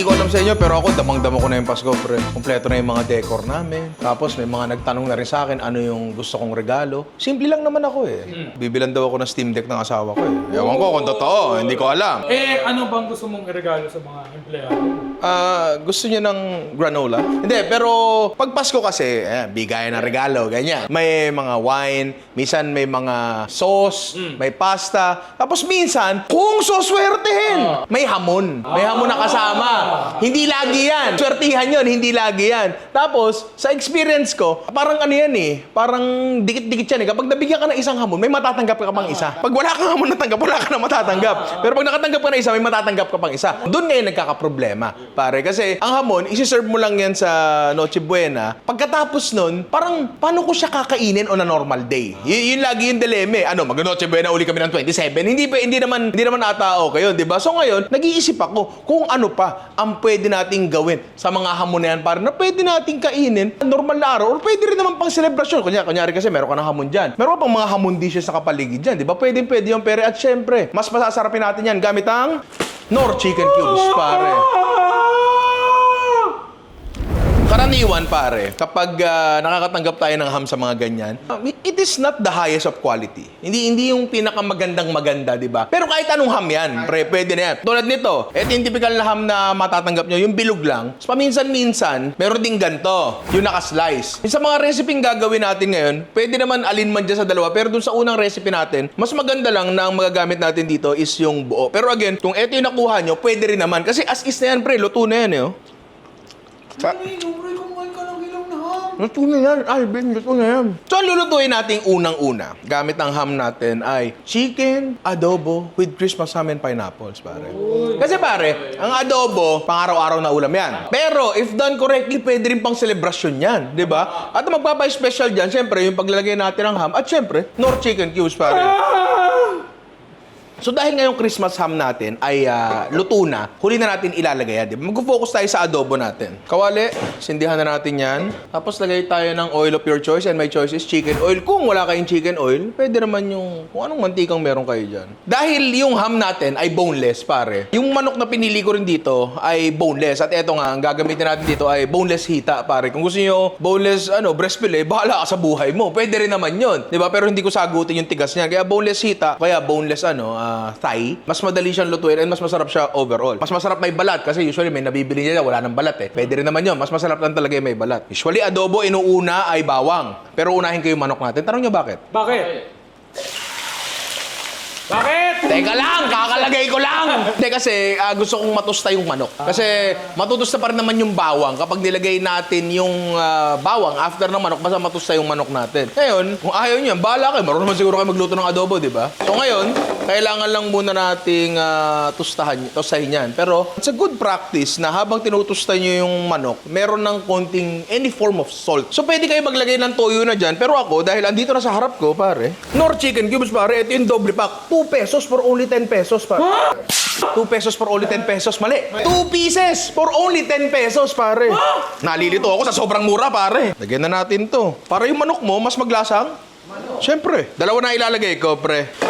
Hindi ko alam sa inyo, pero ako, damang-dama ko na yung Pasko, pre. Kompleto na yung mga decor namin. Tapos may mga nagtanong na rin sa akin ano yung gusto kong regalo. Simple lang naman ako eh. Bibilan daw ako ng Steam Deck ng asawa ko eh. Ewan ko kung totoo, hindi ko alam. Eh, ano bang gusto mong iregalo sa mga empleyado? Ah, gusto niyo ng granola? Hindi, pero pag Pasko kasi, eh, bigayan ng regalo, ganyan. May mga wine, minsan may mga sauce, may pasta. Tapos minsan, kung soswertehin, may hamon. May hamon na kasama. Hindi lagi yan. Swertihan yun, hindi lagi yan. Tapos, sa experience ko, parang ano yan eh, parang dikit-dikit yan eh. Kapag nabigyan ka ng isang hamon, may matatanggap ka pang isa. Pag wala kang hamon natanggap, wala ka na matatanggap. Pero pag nakatanggap ka na isa, may matatanggap ka pang isa. Doon ngayon nagkakaproblema, pare. Kasi ang hamon, isi-serve mo lang yan sa Noche Buena. Pagkatapos nun, parang paano ko siya kakainin on a normal day? Y- yun lagi yung dilemma eh. Ano, mag-Noche Buena uli kami ng 27. Hindi hindi naman, hindi naman ata okay yun, di ba? So ngayon, nag-iisip ako kung ano pa ang pwede nating gawin sa mga hamon na yan, pare, na pwede nating kainin normal na araw or pwede rin naman pang celebration. Kunya, kunyari kasi meron ka ng hamon dyan. Meron pang mga hamon dishes sa kapaligid dyan, di ba? Pwede, pwede yung pere. At syempre, mas masasarapin natin yan gamit ang Nor Chicken Cubes, pare. Karaniwan pare, kapag ah, nakakatanggap tayo ng ham sa mga ganyan, um, it is not the highest of quality. Hindi hindi yung pinakamagandang maganda, di ba? Pero kahit anong ham yan, pre, pwede na yan. Tulad nito, ito yung typical na ham na matatanggap nyo, yung bilog lang. So, paminsan-minsan, meron ding ganto, yung naka-slice. Yung Sa mga recipe gagawin natin ngayon, pwede naman alin man dyan sa dalawa, pero dun sa unang recipe natin, mas maganda lang na ang magagamit natin dito is yung buo. Pero again, kung ito yung nakuha nyo, pwede rin naman. Kasi as is na yan, pre, luto na yan eh. Oh. Sa- Luto na yan, Alvin. Luto na yan. So, ang lulutuin natin unang-una, gamit ang ham natin ay chicken adobo with Christmas ham and pineapples, pare. Kasi pare, ang adobo, pang araw-araw na ulam yan. Pero, if done correctly, pwede rin pang celebration yan, di ba? At ang magpapa-special dyan, syempre, yung paglalagay natin ng ham, at syempre, nor chicken cubes, pare. So dahil ngayong Christmas ham natin ay ah, luto na, huli na natin ilalagay yan. di ba? Mag-focus tayo sa adobo natin. Kawali, sindihan na natin yan. Tapos lagay tayo ng oil of your choice and my choice is chicken oil. Kung wala kayong chicken oil, pwede naman yung kung anong mantikang meron kayo dyan. Dahil yung ham natin ay boneless, pare. Yung manok na pinili ko rin dito ay boneless. At eto nga, ang gagamitin natin dito ay boneless hita, pare. Kung gusto niyo boneless ano, breast fillet, bahala ka sa buhay mo. Pwede rin naman yun. Di ba? Pero hindi ko sagutin yung tigas niya. Kaya boneless hita, kaya boneless ano, ah, thigh, mas madali siyang lutuin and mas masarap siya overall. Mas masarap may balat kasi usually may nabibili niya wala ng balat eh. Pwede rin naman yun. Mas masarap lang talaga yung may balat. Usually adobo inuuna ay bawang. Pero unahin ko yung manok natin. Tanong niyo bakit? Bakit? Bakit? Teka lang, kakalagay ko lang. Hindi kasi ah, gusto kong matusta yung manok. Kasi matutusta pa rin naman yung bawang kapag nilagay natin yung ah, bawang after ng manok, basta matusta yung manok natin. Ngayon, kung ayaw niyo, bahala kayo. Marunong naman siguro kayo magluto ng adobo, di ba? So ngayon, kailangan lang muna nating ah, tustahan, tustahin yan. Pero it's a good practice na habang tinutusta niyo yung manok, meron ng konting any form of salt. So pwede kayo maglagay ng toyo na dyan. Pero ako, dahil andito na sa harap ko, pare, Nor Chicken Cubes, pare, ito yung doble pack. 2 pesos for only 10 pesos, pare. 2 pesos for only 10 pesos, mali. 2 pieces for only 10 pesos, pare. Nalilito ako sa sobrang mura, pare. Lagyan na natin to. Para yung manok mo, mas maglasang. Siyempre. Dalawa na ilalagay ko, pre.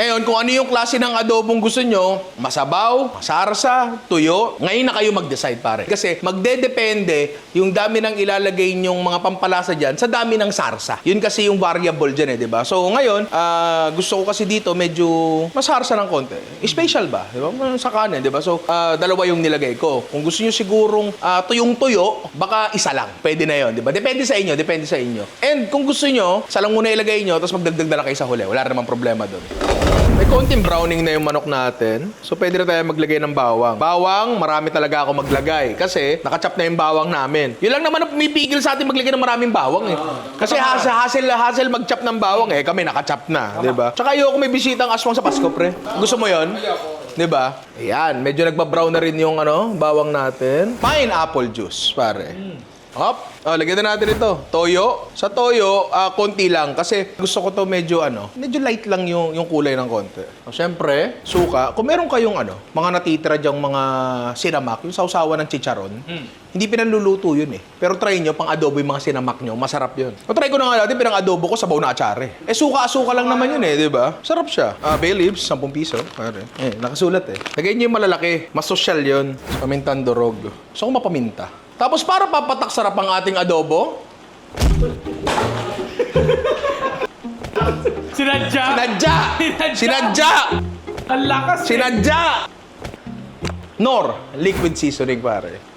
Ngayon, kung ano yung klase ng adobong gusto nyo, masabaw, masarsa, tuyo, ngayon na kayo mag-decide pare. Kasi magdedepende yung dami ng ilalagay nyong mga pampalasa dyan sa dami ng sarsa. Yun kasi yung variable dyan eh, di ba? So ngayon, ah, gusto ko kasi dito medyo masarsa ng konti. Special ba? Di ba? Sa kanin, di ba? So, ah, dalawa yung nilagay ko. Kung gusto nyo sigurong ah, tuyong-tuyo, baka isa lang. Pwede na yon, di ba? Depende sa inyo, depende sa inyo. And kung gusto nyo, lang muna ilagay nyo, tapos magdagdag na lang kayo sa huli. Wala namang problema doon. May konting browning na yung manok natin. So, pwede na tayo maglagay ng bawang. Bawang, marami talaga ako maglagay. Kasi, nakachap na yung bawang namin. Yun lang naman ang pumipigil sa atin maglagay ng maraming bawang eh. Kasi hassle, hassle, hassle magchap ng bawang eh. Kami nakachap na, di ba? Tsaka ayoko may bisitang aswang sa Pasko, pre. Gusto mo yon? Di ba? Ayan, medyo nagbabrown na rin yung ano, bawang natin. Pineapple juice, pare. Hop. Oh, lagyan na natin ito. Toyo. Sa toyo, ah, konti lang. Kasi gusto ko to medyo ano, medyo light lang yung, yung kulay ng konti. So, Siyempre, suka. Kung meron kayong ano, mga natitira dyang mga sinamak, yung sausawan ng chicharon, hindi pinanluluto yun eh. Pero try nyo, pang adobo yung mga sinamak nyo, masarap yun. O try ko na nga natin, pinang adobo ko, sabaw na atsare. Eh, suka-suka lang naman yun eh, di ba? Sarap siya. Ah, bay leaves, 10 piso. Pare. Eh, nakasulat eh. Lagay nyo yung malalaki. Mas social yun. Pamintang durog. Gusto ko mapaminta. Tapos para papatak sarap ang ating adobo, Sinadya! sinadya! Sinadya! Ang lakas eh. Sinadya! Nor, liquid seasoning pare.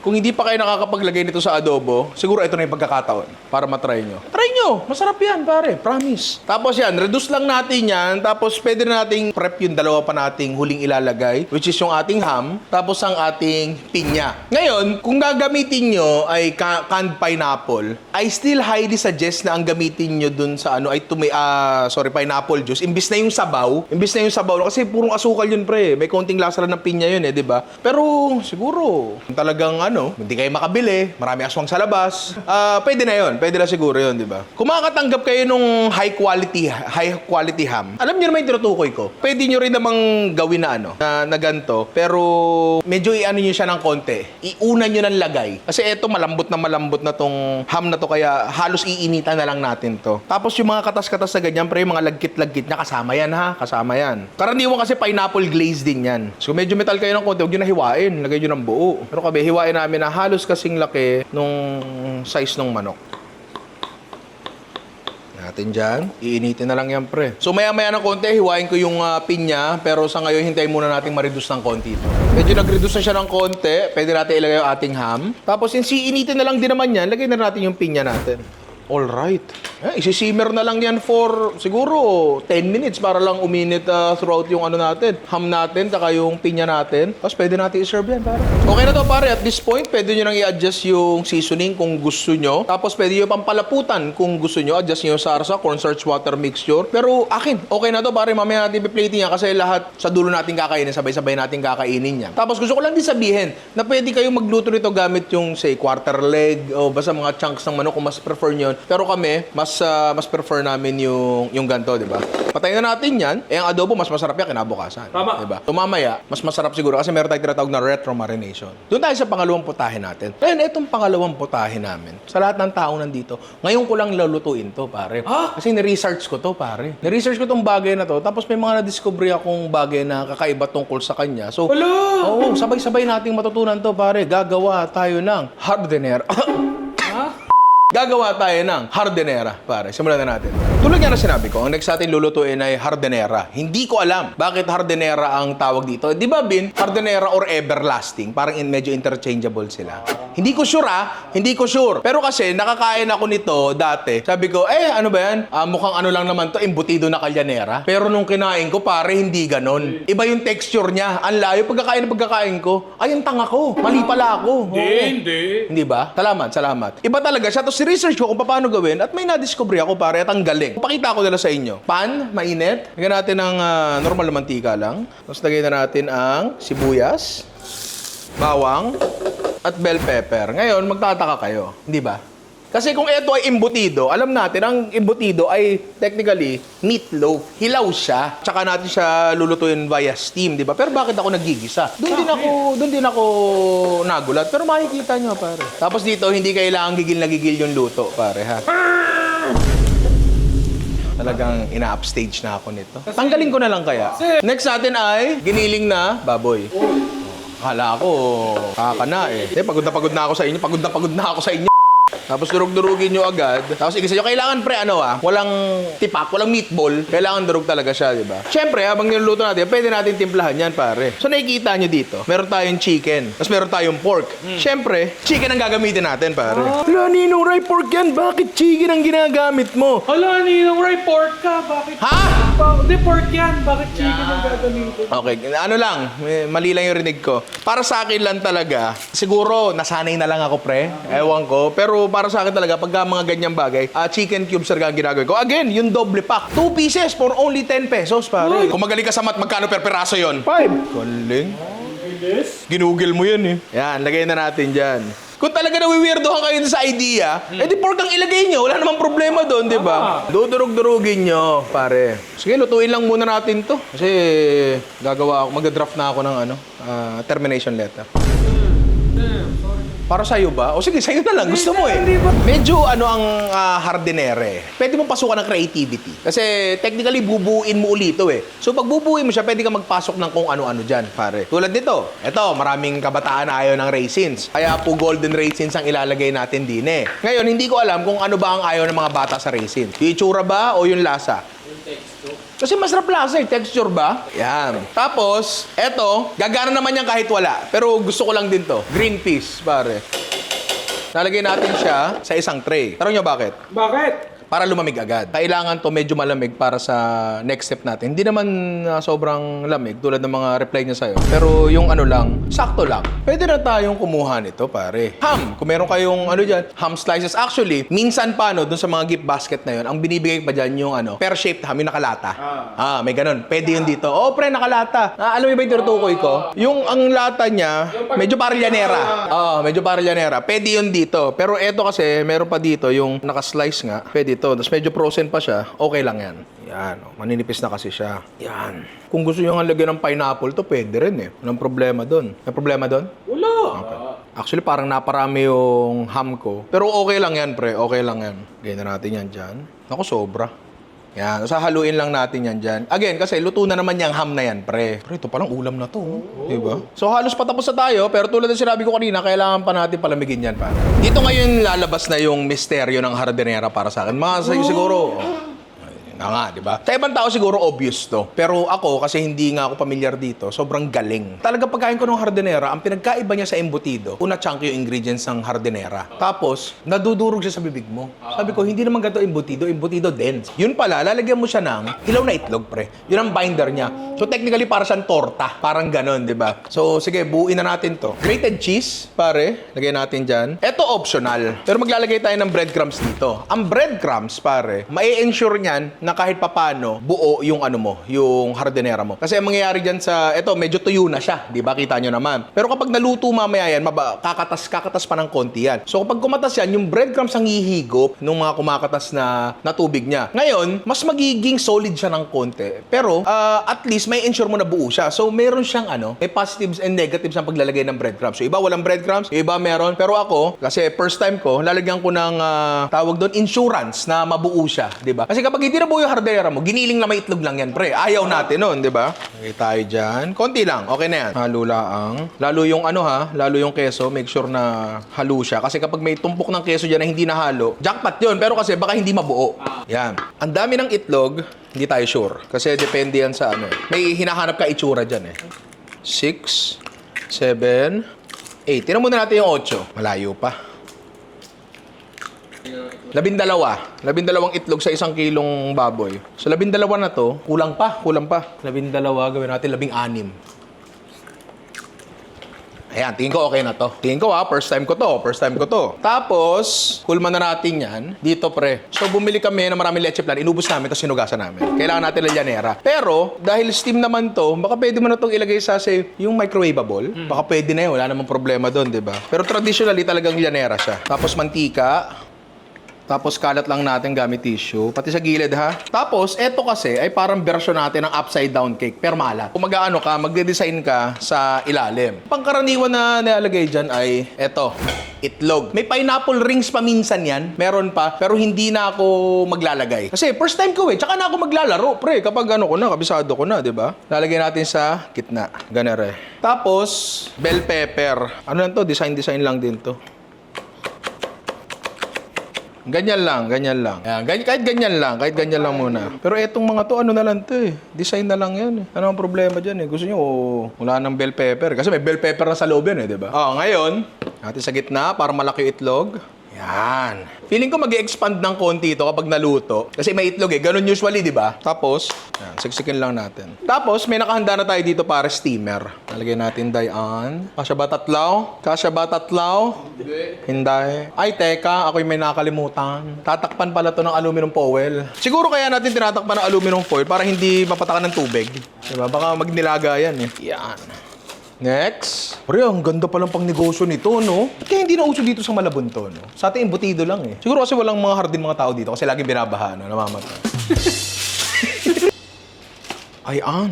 Kung hindi pa kayo nakakapaglagay nito sa adobo, siguro ito na yung pagkakataon para matry nyo. Try nyo! Masarap yan, pare. Promise. Tapos yan, reduce lang natin yan. Tapos pwede na nating prep yung dalawa pa nating huling ilalagay, which is yung ating ham, tapos ang ating pinya. Ngayon, kung gagamitin nyo ay ca- canned pineapple, I still highly suggest na ang gamitin nyo dun sa ano ay tumi ah, sorry, pineapple juice. Imbis na yung sabaw, imbis na yung sabaw, kasi purong asukal yun pre. May konting lasa lang ng pinya yun eh, di ba? Pero siguro, talagang ano, hindi kayo makabili, marami aswang sa labas, ah, pwede na yun. Pwede na siguro yun, di ba? Kung makakatanggap kayo nung high quality, high quality ham, alam niyo naman yung tinutukoy ko. Pwede nyo rin namang gawin na ano, na, na ganito, pero medyo i-ano nyo siya ng konti. Iuna nyo ng lagay. Kasi eto, malambot na malambot na tong ham na to, kaya halos iinitan na lang natin to. Tapos yung mga katas-katas na ganyan, pre, yung mga lagkit-lagkit niya, kasama yan ha, kasama yan. Karaniwan kasi pineapple glaze din yan. So medyo metal kayo ng konti, huwag nyo na hiwain, lagay nyo ng buo. Pero kami, hiwain namin na halos kasing laki nung size ng manok natin dyan. Iinitin na lang yan, pre. So, maya-maya ng konti, hiwain ko yung ah, pinya. Pero sa ngayon, hintayin muna nating ma-reduce ng konti ito. Medyo nag-reduce na siya ng konti. Pwede natin ilagay yung ating ham. Tapos, since iinitin na lang din naman yan, lagay na natin yung pinya natin. Alright. Eh, isi-simmer na lang yan for siguro 10 minutes para lang uminit ah, throughout yung ano natin. Ham natin, saka yung pinya natin. Tapos pwede natin i-serve yan, pare. Okay na to, pare. At this point, pwede nyo nang i-adjust yung seasoning kung gusto nyo. Tapos pwede nyo pampalaputan kung gusto nyo. Adjust nyo yung sarsa, cornstarch water mixture. Pero akin, okay na to, pare. Mamaya natin piplating yan kasi lahat sa dulo natin kakainin. Sabay-sabay natin kakainin yan. Tapos gusto ko lang din sabihin na pwede kayong magluto nito gamit yung, say, quarter leg o basta mga chunks ng manok kung mas prefer nyo. Pero kami, mas ah, mas prefer namin yung yung ganto, di ba? Patayin na natin yan. Eh, ang adobo, mas masarap yan kinabukasan. Tama. Di ba? So, mamaya, mas masarap siguro kasi meron tayong tinatawag na retro marination. Doon tayo sa pangalawang putahe natin. Ngayon, itong pangalawang putahe namin, sa lahat ng taong nandito, ngayon ko lang lulutuin to, pare. Ah? Kasi ni-research ko to, pare. Ni-research ko tong bagay na to, tapos may mga na-discovery akong bagay na kakaiba tungkol sa kanya. So, Wala! Oo, sabay-sabay nating matutunan to, pare. Gagawa tayo ng hardener. Gagawa tayo ng hardenera, pare. Simulan na natin. Tulad nga na sinabi ko, ang next natin lulutuin ay hardenera. Hindi ko alam bakit hardenera ang tawag dito. Di ba, Bin? Hardenera or everlasting. Parang in, medyo interchangeable sila. Hindi ko sure ah. Hindi ko sure. Pero kasi nakakain ako nito dati. Sabi ko, eh ano ba yan? Ah, mukhang ano lang naman to, embutido na kalyanera. Pero nung kinain ko, pare, hindi ganon. Iba yung texture niya. Ang layo. Pagkakain na pagkakain ko, ay, ang tanga ko. Mali pala ako. Hindi, Oo. hindi. Hindi ba? Salamat, salamat. Iba talaga siya. Tapos research ko kung paano gawin at may na-discover ako pare at ang galing. Pakita ko nila sa inyo. Pan, mainit. Lagyan natin ng ah, normal na mantika lang. Tapos lagyan na natin ang sibuyas, bawang, at bell pepper. Ngayon, magtataka kayo. Hindi ba? Kasi kung ito ay embutido, alam natin, ang embutido ay technically meatloaf. Hilaw siya. Tsaka natin siya lulutuin via steam, di ba? Pero bakit ako nagigisa? Doon din ako, doon din ako nagulat. Pero makikita nyo, pare. Tapos dito, hindi kailangan gigil na gigil yung luto, pare, ha? Talagang ina-upstage na ako nito. Tanggalin ko na lang kaya. Next natin ay giniling na baboy. Akala ko, kaka na eh. Eh, pagod na pagod na ako sa inyo. Pagod na pagod na ako sa inyo. Tapos durug-durugin nyo agad. Tapos igisa nyo. Kailangan pre, ano ah, walang tipak, walang meatball. Kailangan durug talaga siya, di ba? Siyempre, habang niluluto natin, pwede natin timplahan yan, pare. So nakikita nyo dito, meron tayong chicken. Tapos meron tayong pork. Siyempre, chicken ang gagamitin natin, pare. Wala, Ninong, Ray, pork yan. Bakit chicken ang ginagamit mo? Hala, ninong Ray, pork ka. Bakit? Ha? Ba- Hindi, pork yan. Bakit chicken ang gagamitin? Okay, ano lang, may- mali lang yung rinig ko. Para sa akin lang talaga, siguro nasanay na lang ako pre, ewan ko. Pero para sa akin talaga, pagka mga ganyang bagay, ah, chicken cubes talaga ang ginagawin ko. Again, yung doble pack. Two pieces for only 10 pesos, pare. Kung magaling ka sa mat, magkano per peraso yon? 5. Galing. Ginugil mo yun eh. Yan, lagay na natin dyan. Kung talaga nawiwirdohan kayo sa idea, eh di pork ang ilagay nyo. Wala namang problema doon, di ba? Dudurog-durugin nyo, pare. Sige, lutuin lang muna natin to. Kasi gagawa ako, mag-draft na ako ng ano, ah, termination letter. Para sa'yo ba? O sige, sa'yo na lang. Gusto mo eh. Medyo ano ang ah, hardinere. Pwede mo pasukan ng creativity. Kasi technically, bubuin mo ulit ito eh. So pag bubuin mo siya, pwede ka magpasok ng kung ano-ano dyan, pare. Tulad nito. Ito, maraming kabataan na ayaw ng raisins. Kaya po golden raisins ang ilalagay natin din eh. Ngayon, hindi ko alam kung ano ba ang ayaw ng mga bata sa raisins. Yung itsura ba o yung lasa? Kasi masarap lasa eh, texture ba? Yan. Tapos, eto, gagana naman yan kahit wala. Pero gusto ko lang din to. Green peas, pare. Lalagay natin siya sa isang tray. Tanong nyo bakit? Bakit? Para lumamig agad. Kailangan to medyo malamig para sa next step natin. Hindi naman ah, sobrang lamig tulad ng mga reply niya sa'yo. Pero yung ano lang, sakto lang. Pwede na tayong kumuha nito, pare. Ham. Kung meron kayong ano dyan, ham slices. Actually, minsan pa no, dun sa mga gift basket na yun, ang binibigay pa dyan yung ano, pear-shaped ham, yung nakalata. Ah, may ganun. Pwede yun dito. Oh, pre, nakalata. Ah, alam mo ba yung tinutukoy ko? Yung ang lata niya, medyo parilyanera. Ah, medyo parilyanera. Pwede yun dito. Pero eto kasi, meron pa dito yung nakaslice nga. Pwede ito. Tapos medyo frozen pa siya. Okay lang yan. Yan. oh. Maninipis na kasi siya. Yan. Kung gusto nyo nga lagyan ng pineapple to, pwede rin eh. Walang problema doon. May problema doon? Wala. Actually, parang naparami yung ham ko. Pero okay lang yan, pre. Okay lang yan. Ganyan na natin yan dyan. Ako, sobra. Yan. So, haluin lang natin yan dyan. Again, kasi luto na naman yung ham na yan, pre. Pre, ito palang ulam na to. oh. Diba? So, halos patapos na tayo. Pero tulad ng sinabi ko kanina, kailangan pa natin palamigin yan, pare. Dito ngayon lalabas na yung misteryo ng hardinera para sa akin. Mga sa'yo siguro, na nga, di ba? Sa ibang tao siguro obvious to. Pero ako, kasi hindi nga ako pamilyar dito, sobrang galing. Talaga pagkain ko ng hardinera, ang pinagkaiba niya sa embutido, una chunky yung ingredients ng hardinera. Tapos, nadudurog siya sa bibig mo. Sabi ko, hindi naman ganito embutido, embutido dense. Yun pala, lalagyan mo siya ng hilaw na itlog, pre. Yun ang binder niya. So technically, para siyang torta. Parang ganon, di ba? So sige, buuin na natin to. Grated cheese, pare. Lagay natin dyan. Ito optional. Pero maglalagay tayo ng breadcrumbs dito. Ang breadcrumbs, pare, mai-ensure niyan na kahit papano, buo yung ano mo, yung hardinera mo. Kasi ang mangyayari dyan sa, ito, medyo tuyo na siya. Di ba? Kita nyo naman. Pero kapag naluto mamaya yan, maba, kakatas, kakatas pa ng konti yan. So kapag kumatas yan, yung breadcrumbs ang hihigop ng mga kumakatas na, na tubig niya. Ngayon, mas magiging solid siya ng konti. Pero, ah, at least, may ensure mo na buo siya. So, meron siyang ano, may positives and negatives ang paglalagay ng breadcrumbs. So, iba walang breadcrumbs, iba meron. Pero ako, kasi first time ko, lalagyan ko ng ah, tawag doon, insurance na mabuo siya. di ba? Kasi kapag hindi na buo yung hardera mo, giniling na may itlog lang yan, pre. Ayaw natin nun, di ba? Okay tayo dyan. Konti lang, okay na yan. Halo laang. Lalo yung ano ha, lalo yung keso, make sure na halo siya. Kasi kapag may tumpok ng keso dyan na hindi nahalo, jackpot yun. Pero kasi baka hindi mabuo. Yan. Ang dami ng itlog, hindi tayo sure. Kasi depende yan sa ano. eh. May hinahanap ka itsura dyan eh. 6, 7, 8. Tinan muna natin yung 8. Malayo pa. Labindalawa. Labindalawang itlog sa isang kilong baboy. So, labindalawa na to, kulang pa, kulang pa. Labindalawa, gawin natin labing anim. Ayan, tingin ko okay na to. Tingin ko ha, first time ko to, first time ko to. Tapos, kulman na natin yan. Dito pre. So, bumili kami ng maraming leche plan. Inubos namin, tapos sinugasan namin. Kailangan natin ng llanera. Pero, dahil steam naman to, baka pwede mo na itong ilagay sa, say, yung microwavable. Baka pwede na yun, wala namang problema doon, di ba? Pero traditionally, talagang llanera siya. Tapos, mantika. Tapos kalat lang natin gamit tissue. Pati sa gilid ha. Tapos, eto kasi ay parang version natin ng upside down cake. Pero malat. Kung mag-ano ka, magde-design ka sa ilalim. Pangkaraniwan na nilalagay dyan ay eto. Itlog. May pineapple rings pa minsan yan. Meron pa. Pero hindi na ako maglalagay. Kasi first time ko eh. Tsaka na ako maglalaro, pre. Kapag ano ko na, kabisado ko na, di ba? Lalagay natin sa gitna. Ganere. Tapos, bell pepper. Ano lang to? Design-design lang din to. Ganyan lang, ganyan lang. Ayan, ganyan, kahit ganyan lang, kahit ganyan lang muna. Pero etong mga to, ano na lang to eh. Design na lang yan eh. Ano ang problema dyan eh? Gusto nyo, oh, wala nang bell pepper. Kasi may bell pepper na sa loob yan eh, di ba? Oh, ngayon, natin sa gitna para malaki yung itlog. Yan. Feeling ko mag expand ng konti ito kapag naluto. Kasi may itlog eh. Ganun usually, di ba? Tapos, yan, siksikin lang natin. Tapos, may nakahanda na tayo dito para steamer. Nalagay natin dayan. Kasya ba tatlaw? Kasya ba tatlaw? Hindi. Ay, teka. Ako'y may nakalimutan. Tatakpan pala to ng aluminum foil. Siguro kaya natin tinatakpan ng aluminum foil para hindi mapatakan ng tubig. Diba? Baka magnilaga yan eh. Yan. Next. Pre, ang ganda palang pang negosyo nito, no? Kaya hindi na uso dito sa Malabon to, no? Sa atin, embutido lang eh. Siguro kasi walang mga hardin mga tao dito kasi lagi binabaha, no? Namamatay. Ayan.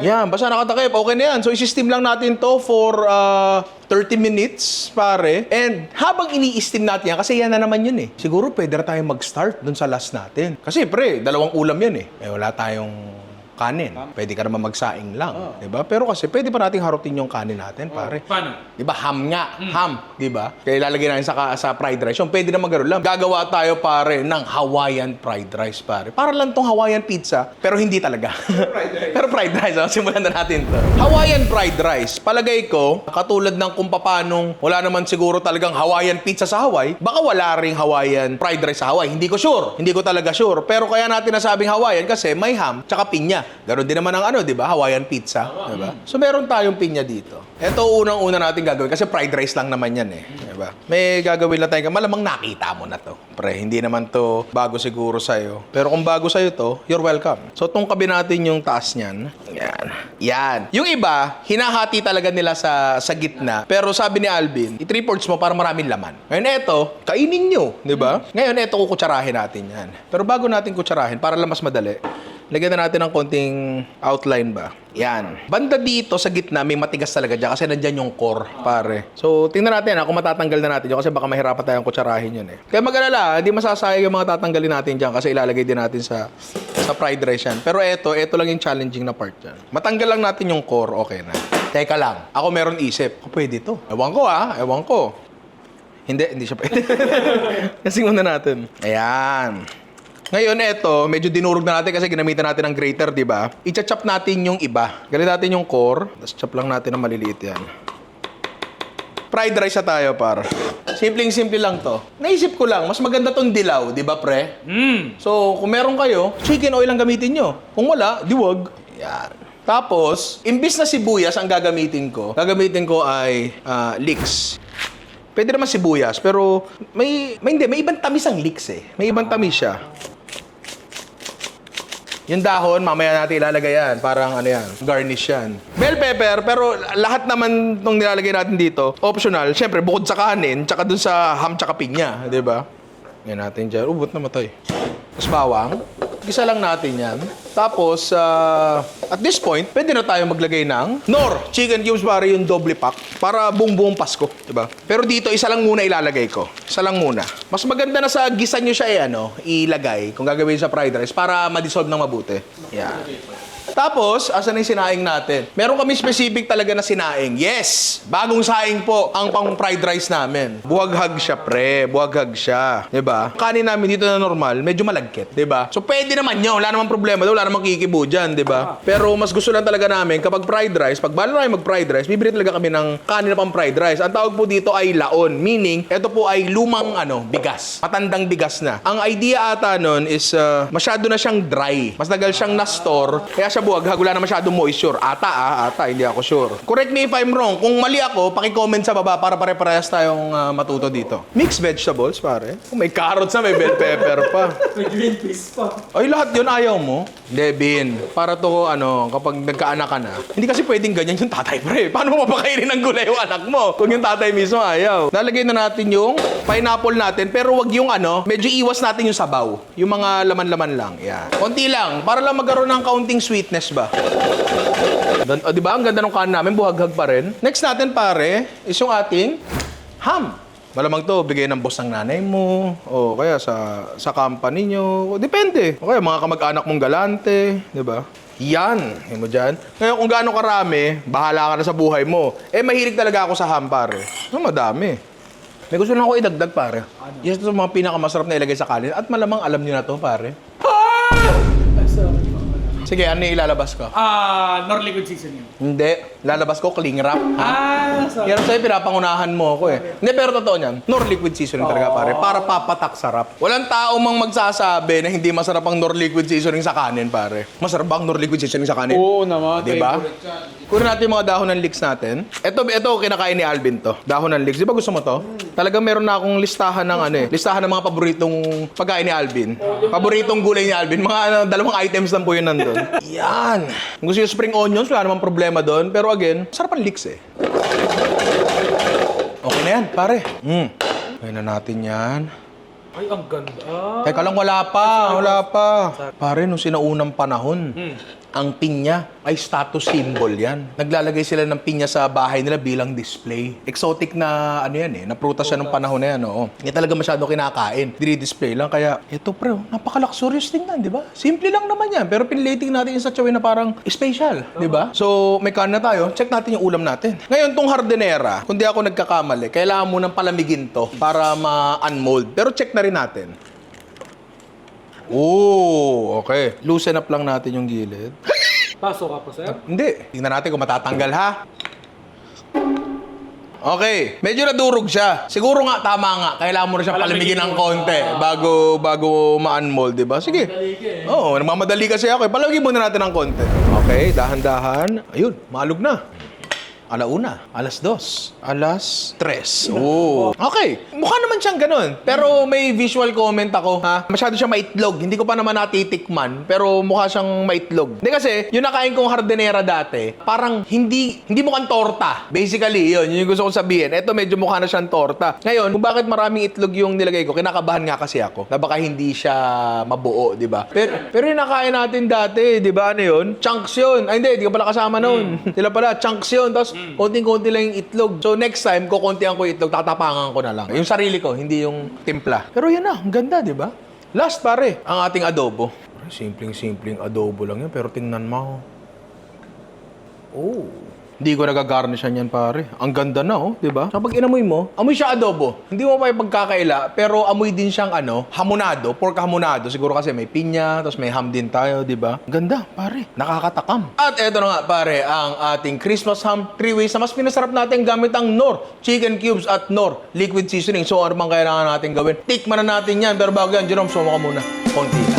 Yan, basta nakatakip. Okay na yan. So, isi-steam lang natin to for uh, 30 minutes, pare. And habang ini-steam natin yan, kasi yan na naman yun eh. Siguro pwede na tayong mag-start dun sa last natin. Kasi, pre, dalawang ulam yan eh. Eh, wala tayong kanin. Pwede ka naman magsaing lang. di ba? Pero kasi, pwede pa nating harutin yung kanin natin, pare. Paano? Di ba? Ham nga. Ham. Di ba? Kaya ilalagay natin sa, sa fried rice. Yung pwede na magkaroon lang. Gagawa tayo, pare, ng Hawaiian fried rice, pare. Para lang tong Hawaiian pizza, pero hindi talaga. pero fried rice. Oh. Simulan na natin to. Hawaiian fried rice. Palagay ko, katulad ng kung papanong wala naman siguro talagang Hawaiian pizza sa Hawaii, baka wala ring Hawaiian fried rice sa Hawaii. Hindi ko sure. Hindi ko talaga sure. Pero kaya natin nasabing Hawaiian kasi may ham tsaka pinya. Ganon din naman ang ano, di ba? Hawaiian pizza. Di ba? So meron tayong pinya dito. Ito unang-una natin gagawin kasi fried rice lang naman yan eh. Di ba? May gagawin lang tayo. Malamang nakita mo na to. Pre, hindi naman to bago siguro sa'yo. Pero kung bago sa'yo to, you're welcome. So tungkabi natin yung taas niyan. Yan. Yan. Yung iba, hinahati talaga nila sa sa gitna. Pero sabi ni Alvin, i-three-fourths mo para maraming laman. Ngayon ito, kainin nyo. Di ba? Ngayon ito, kukutsarahin natin yan. Pero bago natin kutsarahin, para lang mas madali, Lagyan na natin ng konting outline ba. Yan. Banda dito sa gitna, may matigas talaga dyan kasi nandyan yung core, pare. So, tingnan natin ha, kung matatanggal na natin yun kasi baka mahirapan tayong kutsarahin yun eh. Kaya mag-alala, hindi masasayang yung mga tatanggalin natin dyan kasi ilalagay din natin sa sa fried rice yan. Pero eto, eto lang yung challenging na part dyan. Matanggal lang natin yung core, okay na. Teka lang, ako meron isip. Oh, pwede to. Ewan ko ah, ewan ko. Hindi, hindi siya pwede. kasi muna natin. Ayan. Ngayon, eto, medyo dinurog na natin kasi ginamitan natin ng grater, di ba? I-chop natin yung iba. Galit natin yung core. Tapos chop lang natin ng maliliit yan. Fried rice na tayo, par. Simpleng-simple lang to. Naisip ko lang, mas maganda tong dilaw, di ba, pre? Mm. So, kung meron kayo, chicken oil ang gamitin nyo. Kung wala, diwag. Yan. Tapos, imbis na sibuyas ang gagamitin ko, gagamitin ko ay ah, leeks. Pwede naman sibuyas, pero may, may hindi, may ibang tamis ang leeks eh. May ibang tamis siya. Yung dahon, mamaya natin ilalagay yan. Parang ano yan, garnish yan. Bell pepper, pero lahat naman nung nilalagay natin dito, optional. Siyempre, bukod sa kanin, tsaka dun sa ham tsaka pinya, di ba? Yan natin dyan. Ubot na matay. Tapos bawang. Gisa lang natin yan. Tapos, ah, at this point, pwede na tayo maglagay ng Nor chicken cubes para yung doble pack para buong buong Pasko, di ba? Pero dito, isa lang muna ilalagay ko. Isa lang muna. Mas maganda na sa gisa nyo siya eh, ano, ilagay kung gagawin sa fried rice para ma-dissolve ng mabuti. Yan. Tapos, asan na yung sinaing natin? Meron kami specific talaga na sinaing. Yes! Bagong saing po ang pang fried rice namin. Buwaghag siya, pre. Buwaghag siya. ba? Kanin namin dito na normal, medyo malagkit. ba? So, pwede naman yun. Wala namang problema. Wala namang kikibo dyan, ba? Pero mas gusto lang talaga namin kapag fried rice, pag bala namin mag-fried rice, bibili talaga kami ng kanin na pang fried rice. Ang tawag po dito ay laon. Meaning, ito po ay lumang ano, bigas. Matandang bigas na. Ang idea ata nun is uh, masyado na siyang dry. Mas tagal siyang na-store. Kaya siya buwaghag, wala na masyadong moisture. Ata ah, ata, hindi ako sure. Correct me if I'm wrong. Kung mali ako, paki-comment sa baba para pare-parehas tayong uh, matuto dito. Mixed vegetables, pare. Oh, may carrots na, may bell pepper pa. May green peas pa. Ay, lahat yun ayaw mo? Bin. Para to, ano, kapag nagkaanak ka na, hindi kasi pwedeng ganyan yung tatay, pre. Paano mo mapakainin ng gulay yung anak mo? Kung yung tatay mismo ayaw. Lalagay na natin yung pineapple natin, pero wag yung ano, medyo iwas natin yung sabaw. Yung mga laman-laman lang. Yan. Konti lang, para lang magkaroon ng kaunting sweetness ba? Dan, o, di ba? Ang ganda ng kanin namin, buhaghag pa rin. Next natin, pare, is yung ating ham. Malamang to, bigay ng boss ng nanay mo, o kaya sa sa company nyo. O, depende. O kaya mga kamag-anak mong galante, di ba? Yan, yun mo dyan. Ngayon, kung gaano karami, bahala ka na sa buhay mo. Eh, mahilig talaga ako sa ham, pare. No, madami. May gusto lang ako idagdag, pare. Yes, ito sa mga pinakamasarap na ilagay sa kanin. At malamang alam niyo na to, pare. Sorry. Sige, ano yung ilalabas ko? Ah, nor liquid seasoning. Hindi. Lalabas ko, cling wrap. Ah, sorry. Yan sa'yo, pinapangunahan mo ako eh. Hindi, pero totoo niyan. Nor liquid seasoning talaga, pare. Para papatak sarap. Walang tao mang magsasabi na hindi masarap ang Nor liquid seasoning sa kanin, pare. Masarap ba ang Nor liquid seasoning sa kanin? Oo naman. Di ba? Kunin natin yung mga dahon ng leeks natin. Ito, ito kinakain ni Alvin to. Dahon ng leeks. Di ba gusto mo to? Talagang meron na akong listahan ng ano eh. Listahan ng mga paboritong pagkain ni Alvin. Paboritong gulay ni Alvin. Mga ano, dalawang items lang po yun nandun. Yan. Kung gusto yung spring onions, wala namang problema doon. Pero again, sarap ang leeks eh. Okay na yan, pare. Mm. Kaya na natin yan. Ay, ang ganda. Teka lang, wala pa, wala pa. Pare, nung sinaunang panahon, Hmm. Ang pinya ay status symbol yan. Naglalagay sila ng pinya sa bahay nila bilang display. Exotic na ano yan eh, na prutas siya nung panahon na yan. Oo. Hindi talaga masyado kinakain. Dini-display lang. Kaya, ito pre, oh, napaka-luxurious tingnan, di ba? Simple lang naman yan. Pero pinlating natin in such a way na parang special, di ba? So, may kanin na tayo. Check natin yung ulam natin. Ngayon, tong hardinera, kung di ako nagkakamali, kailangan mo nang palamigin to para ma-unmold. Pero check na rin natin. Oh, okay. Loosen up lang natin yung gilid. Pasok ka po, sir. Hindi. Tingnan natin kung matatanggal ha. Okay, medyo nadurog siya. Siguro nga tama nga, kailangan mo na siyang palamigin ng konti bago bago ma-unmold, 'di ba? Sige. Oo, nagmamadali kasi ako. eh. Palamigin muna natin ng konti. Okay, dahan-dahan. Ayun, malug na. Alauna, alas dos, alas tres. Oh. Okay, mukha naman siyang ganun. Pero may visual comment ako, ha? Masyado siyang maitlog. Hindi ko pa naman natitikman, pero mukha siyang maitlog. Hindi kasi, yung nakain kong hardinera dati, parang hindi hindi mukhang torta. Basically, yun, yun yung gusto kong sabihin. Ito medyo mukha na siyang torta. Ngayon, kung bakit maraming itlog yung nilagay ko, kinakabahan nga kasi ako na baka hindi siya mabuo, di ba? Pero, pero yung nakain natin dati, di ba, ano yun? Chunks yun. Ay, hindi, di ka pala kasama noon. Sila pala, chunks yun. Tapos, konting-konti lang yung itlog. So, next time, kukuntihan ko yung itlog, tatapangan ko na lang. Yung sarili ko, hindi yung timpla. Pero yan na, ang ganda, di ba? Last, pare, ang ating adobo. Simpleng-simpleng adobo lang yan, pero tingnan mo. Oh. Hindi ko nagagarnishan yan, pare. Ang ganda na, oh, di ba? Kapag inamoy mo, amoy siya adobo. Hindi mo pa pagkakaila, pero amoy din siyang ano, hamonado, pork hamonado. Siguro kasi may pinya, tapos may ham din tayo, di ba? Ganda, pare. Nakakatakam. At eto na nga, pare, ang ating Christmas ham three ways na mas pinasarap natin gamit ang Nor Chicken Cubes at Nor Liquid Seasoning. So, ano bang kailangan natin gawin? Tikman na natin yan. Pero bago yan, Jerome, suma ka muna. Konti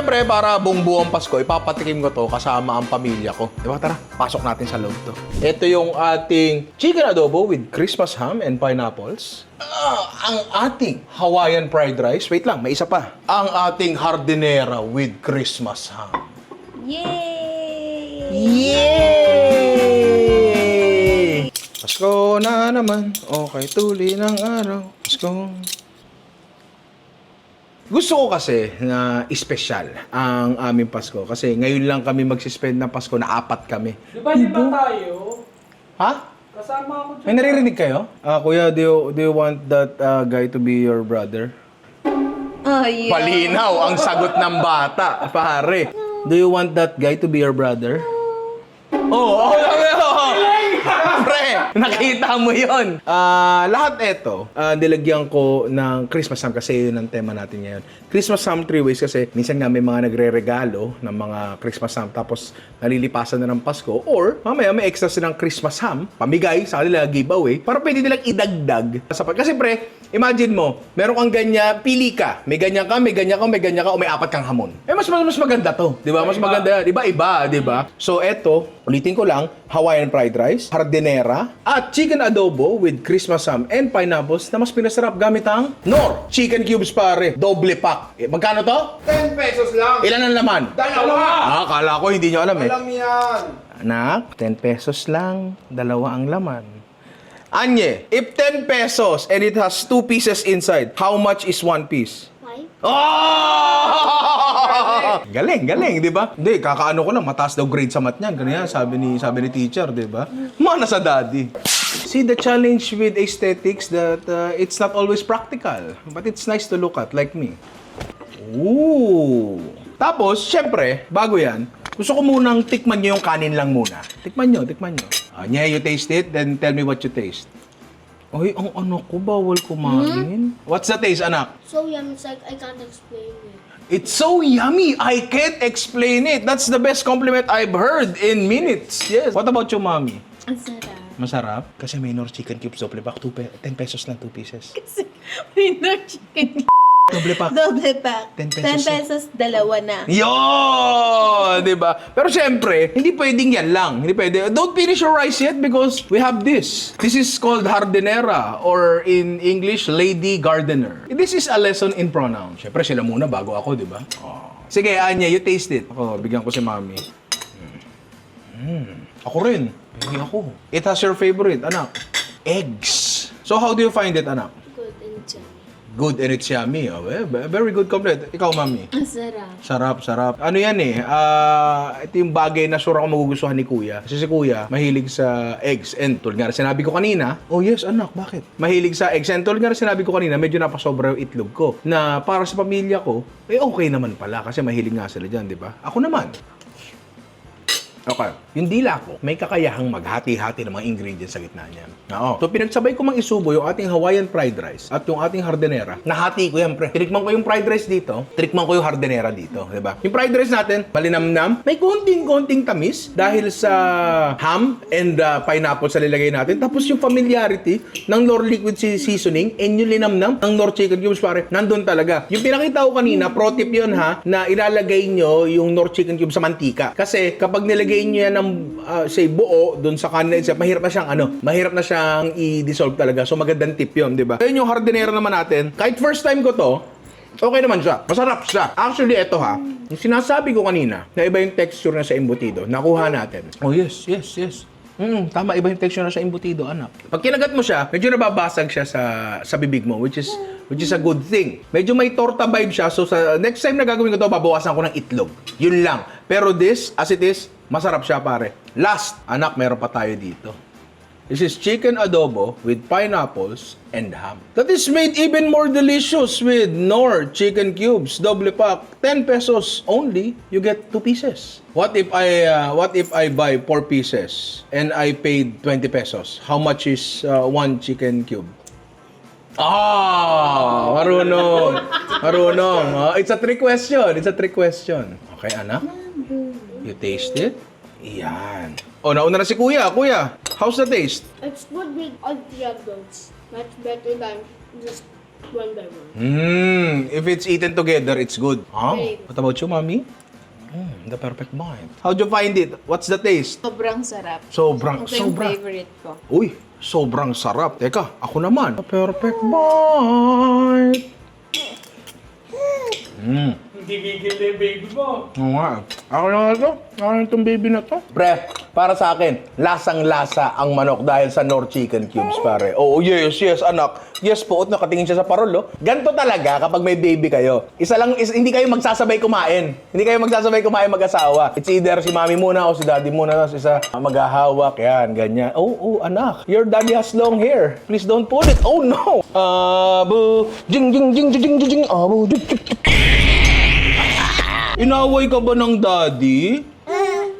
Siyempre, para buong buong Pasko, ipapatikim ko to kasama ang pamilya ko. Diba? Tara, pasok natin sa loob to. Ito yung ating chicken adobo with Christmas ham and pineapples. Ah, ang ating Hawaiian fried rice. Wait lang, may isa pa. Ang ating hardinera with Christmas ham. Yay! Yay! Pasko na naman. Okay, tuli ng araw. Pasko. Gusto ko kasi na espesyal ang aming Pasko. Kasi ngayon lang kami magsispend ng Pasko na apat kami. Di ba, di ba tayo? Ha? Kasama ako dyan. May naririnig kayo? Ah, kuya, do you, do you want that ah, guy to be your brother? Oh, yeah. Palinaw ang sagot ng bata, pare. Do you want that guy to be your brother? nakita mo yon. Ah, lahat ito, ah, nilagyan ko ng Christmas ham kasi yun ang tema natin ngayon. Christmas ham three ways kasi minsan nga may mga nagre-regalo ng mga Christmas ham tapos nalilipasan na ng Pasko or mamaya may extra silang Christmas ham, pamigay sa kanila giveaway para pwede nilang idagdag. Sa kasi pre, imagine mo, meron kang ganyan, pili ka. May ganyan ka, may ganyan ka, may ganyan ka, o may apat kang hamon. Eh, mas, mas, mas maganda to. Di ba? Mas maganda. Di ba? Iba, di ba? So, eto, ulitin ko lang, Hawaiian fried rice, hardinera, at chicken adobo with Christmas ham and pineapples na mas pinasarap gamit ang Nor Chicken Cubes, pare. Doble pack. Eh, magkano to? 10 pesos lang. Ilan ang laman? Dalawa. Ah, kala ko hindi nyo alam eh. Alam yan. Anak, 10 pesos lang. Dalawa ang laman. Anye, if 10 pesos and it has two pieces inside, how much is one piece? Oh! galing, galing, di ba? Hindi, kakaano ko lang, mataas daw grade sa math niyan. Ganyan, sabi ni, sabi ni teacher, di ba? Mana sa daddy. See, the challenge with aesthetics that uh, it's not always practical. But it's nice to look at, like me. Ooh. Tapos, syempre, bago yan, gusto ko munang tikman nyo yung kanin lang muna. Tikman nyo, tikman nyo. Uh, yeah, you taste it, then tell me what you taste. Ay, ang anak ko, bawal kumain. What's the taste, anak? So yummy, it's like I can't explain it. It's so yummy. I can't explain it. That's the best compliment I've heard in minutes. Yes. What about you, mommy? Ang sarap. Masarap? Kasi may Nor chicken cubes double pack. Two pe- 10 pesos lang, 2 pieces. Kasi winner chicken. Double pack. Double pack. 10 pesos 10 pesos, dalawa na. Yo! Di ba? Pero syempre, hindi pwedeng yan lang. Hindi pwede. Don't finish your rice yet because we have this. This is called Hardenera or in English, Lady Gardener. This is a lesson in pronoun. Syempre, sila muna bago ako, di ba? Oh. Sige, Anya, you taste it. Ako, bigyan ko si Mami. Mm. Ako rin. Bigyan ako. It has your favorite, anak. Eggs. So how do you find it, anak? Good and yummy. Good and it's yummy. Oh, eh, very good complete. Ikaw, Mami. Ang sarap. Sarap, sarap. Ano yan eh, ah, ito yung bagay na sure ako magugustuhan ni Kuya. Kasi si Kuya, mahilig sa eggs. And tulad nga rin sinabi ko kanina, oh yes, anak, bakit? Mahilig sa eggs. And tulad nga rin sinabi ko kanina, medyo napasobra yung itlog ko. Na para sa pamilya ko, eh okay naman pala kasi mahilig nga sila dyan, di ba? Ako naman. Okay. Yung dila ko, may kakayahang maghati-hati ng mga ingredients sa gitna niya. Oo. So, pinagsabay ko mang isubo yung ating Hawaiian fried rice at yung ating hardenera. Nahati ko yan, pre. Tinikman ko yung fried rice dito, tinikman ko yung hardenera dito, di ba? Yung fried rice natin, malinamnam, may konting-konting tamis dahil sa ham and uh, pineapple sa nilagay natin. Tapos yung familiarity ng Nor liquid seasoning and yung linamnam ng Nor chicken cubes, pare, nandun talaga. Yung pinakita ko kanina, pro tip yun ha, na ilalagay nyo yung Nor chicken cubes sa mantika. Kasi kapag nilagay nyo yan ng, uh, say, buo, dun sa kanin, sa- mahirap na siyang, ano, mahirap na siyang i-dissolve talaga. So magandang tip yun, di ba? Ayun yung hardenera naman natin. Kahit first time ko to, Okay naman siya. Masarap siya. Actually, ito ha. Yung sinasabi ko kanina, na iba yung texture na sa embutido, nakuha natin. Oh, yes, yes, yes. Mm, tama, iba yung texture na sa embutido, anak. Pag kinagat mo siya, medyo nababasag siya sa sa bibig mo, which is which is a good thing. Medyo may torta vibe siya, so sa next time na gagawin ko to, babawasan ko ng itlog. Yun lang. Pero this, as it is, masarap siya, pare. Last, anak, meron pa tayo dito. This is chicken adobo with pineapples and ham. That is made even more delicious with Nor chicken cubes, double pack, 10 pesos only. You get two pieces. What if I uh, what if I buy four pieces and I paid 20 pesos? How much is uh, one chicken cube? Ah, marunong. Marunong. Ah, it's a trick question. It's a trick question. Okay, anak? You taste it? Yan. Oh, nauna na si Kuya. Kuya, how's the taste? It's good with all three of those. Much better than just one by one. Mmm, if it's eaten together, it's good. Huh? Right. What about you, mommy? Mm, the perfect bite. How'd you find it? What's the taste? Sobrang sarap. Sobrang, Ito yung sobrang. favorite ko. Uy, sobrang sarap. Teka, ako naman. The perfect bite. Mm. Hindi gigil na yung baby mo. Oo nga. Ako na ito. Ako na itong baby na to. Pre, para sa akin, lasang-lasa ang manok dahil sa Nor Chicken Cubes, pare. Oo, yes, yes, anak. Yes po, at nakatingin siya sa parol, oh. Ganto talaga kapag may baby kayo. Isa lang, is, hindi kayo magsasabay kumain. Hindi kayo magsasabay kumain mag-asawa. It's either si mami muna o si daddy muna, tapos isa maghahawak, yan, ganyan. Oh, oh, anak, your daddy has long hair. Please don't pull it. Oh, no. Abu, jing, jing, jing, jing, jing, jing, abu, jing, jing, jing. Inaway ka ba ng daddy?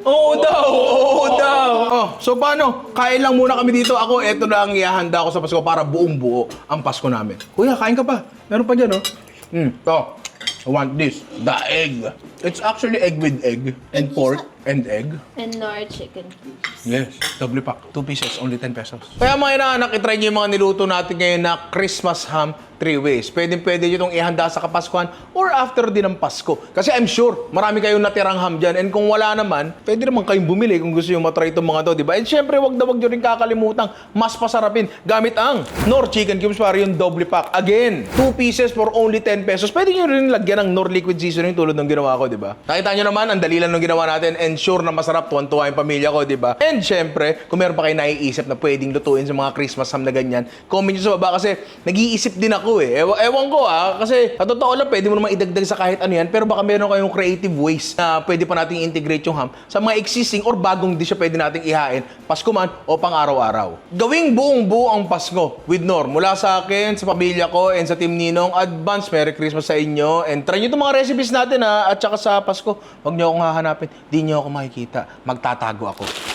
Oo daw, oo daw. Oh, so paano? Kain lang muna kami dito. Ako, eto na ang ihahanda ko sa Pasko para buong buo ang Pasko namin. Kuya, kain ka pa. Meron pa dyan, oh. Hmm, to. I want this. The egg. It's actually egg with egg. And pork and egg. And nor chicken cubes. Yes, double pack. Two pieces, only 10 pesos. Kaya mga inaanak, itry niyo yung mga niluto natin ngayon na Christmas ham three ways. Pwede pwede nyo itong ihanda sa Kapaskuhan or after din ng Pasko. Kasi I'm sure, marami kayong natirang ham dyan. And kung wala naman, pwede naman kayong bumili kung gusto nyo matry itong mga to, di ba? And syempre, wag na wag nyo rin kakalimutang mas pasarapin gamit ang Nor Chicken Cubes para yung double pack. Again, two pieces for only 10 pesos. Pwede nyo rin lagyan ng Nor Liquid Seasoning tulad ng ginawa ko, di ba? Nakita nyo naman, ang dali lang ng ginawa natin and sure na masarap, tuwan-tuwa yung pamilya ko, di ba? And syempre, kung meron pa kayo naiisip na pwedeng lutuin sa mga Christmas ham na ganyan, comment nyo sa baba kasi nag-iisip din ako eh. Ewa, ewan ko ah, kasi sa totoo lang, pwede mo naman idagdag sa kahit ano yan, pero baka meron kayong creative ways na pwede pa nating integrate yung ham sa mga existing or bagong dish na pwede nating ihain, Pasko man o pang araw-araw. Gawing buong buo ang Pasko with Nor. Mula sa akin, sa pamilya ko, and sa Team Ninong, advance Merry Christmas sa inyo. And try nyo itong mga recipes natin ha, at saka sa Pasko, huwag nyo akong hahanapin, di nyo ako makikita. Magtatago ako.